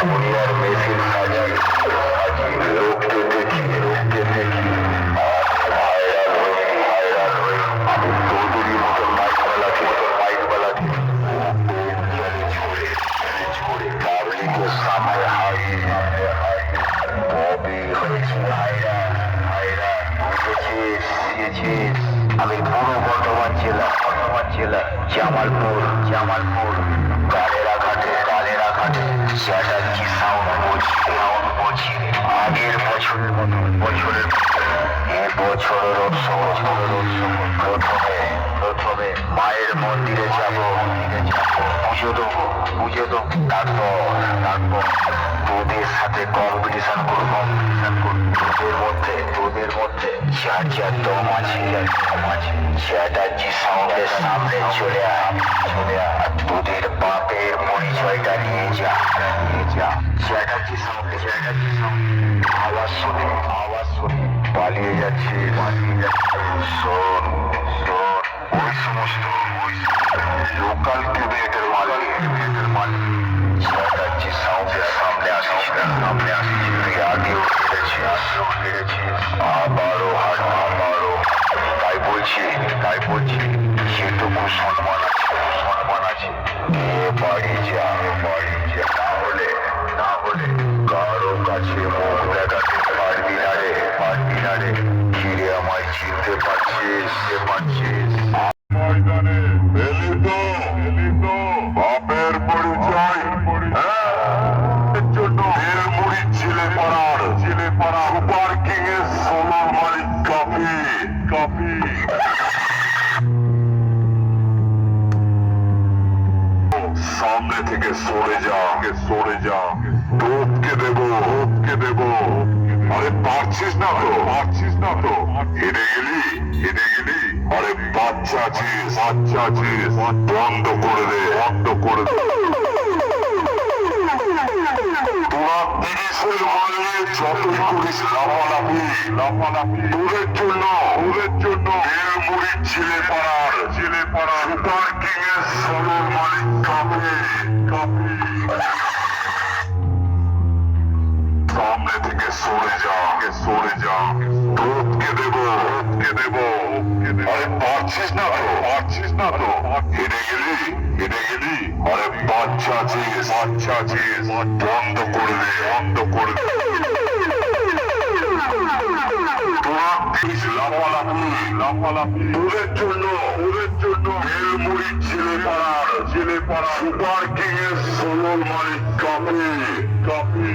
comunidad me decir allá, allí, lo que পেয়েছিস। আমি পুরো বর্ধমান জেলা বর্ধমান জেলা, জামালপুর জামালপুর কালেরা ঘাটে কালেরা ঘাটে চ্যাটার্জি সাউন্ড বলছি সাউন্ড বলছি আগের বছরের মতো বছরের মতো। এ বছরের উৎসব উৎসব। প্রথমে প্রথমে মায়ের মন্দিরে যাব। মন্দিরে যাব। পুজো দেবো পুজো দেবো। তারপর তারপর তোদের সাথে কম্পিটিশন করব। তোদের মধ্যে তোদের মধ্যে যার যার দম আছে চ্যাটার্জি সাউন্ডের সামনে চলে আয় চলে আয়। তোদের বাপের পরিচয়টা নিয়ে যা নিয়ে যা। চ্যাটার্জি সাউন্ডে চ্যাটার্জি সাউন্ড আওয়াজ শুনে আওয়াজ শুনে। পালিয়ে যাচ্ছে পালিয়ে যাচ্ছে শোন ওই সমস্ত ওই লোকাল হেরেছিস আবারও হার আবারও তাই বলছি তাই বলছি যেটুকু সম্মান আছে সম্মান আছে বাড়ি যা বাড়ি যা না হলে না হলে কারও কাছে মুখ দেখাতে পারবি না রে পারবি না রে ফিরে আমায় চিনতে পারছিস পারছিস সামনে থেকে সরে যা সরে যা। টোপকে দেবো টোপকে দেবো। আরে পারছিস না তো, পারছিস না তো। হেরে গেলি হেরে গেলি। আরে বাচ্চা আছিস বাচ্চা আছিস। বন্ধ করে দে, বন্ধ করে দে। যতই করিস লাফালাফি লাফালাফি। তোদের জন্য তোদের জন্য। বেলমুড়ির ছেলে পাড়ার ছেলে পাড়ার। সুপার কিং এর সরল মালিক কাপে কাপে। সামনে থেকে সরে যা সরে যা। টোপকে দেব টোপকে দেব। আরে পারছিস না তো পারছিস না তো। হেরে গেলি হেরে গেলি। আরে বাচ্চা আছিস বাচ্চা আছিস। বন্ধ করে দে বন্ধ করে দে। তোদের জন্য ওদের জন্য বেলমুড়ির ছেলে পাড়ার সুপার কিং এর সোলর মালিক কাপে কাপে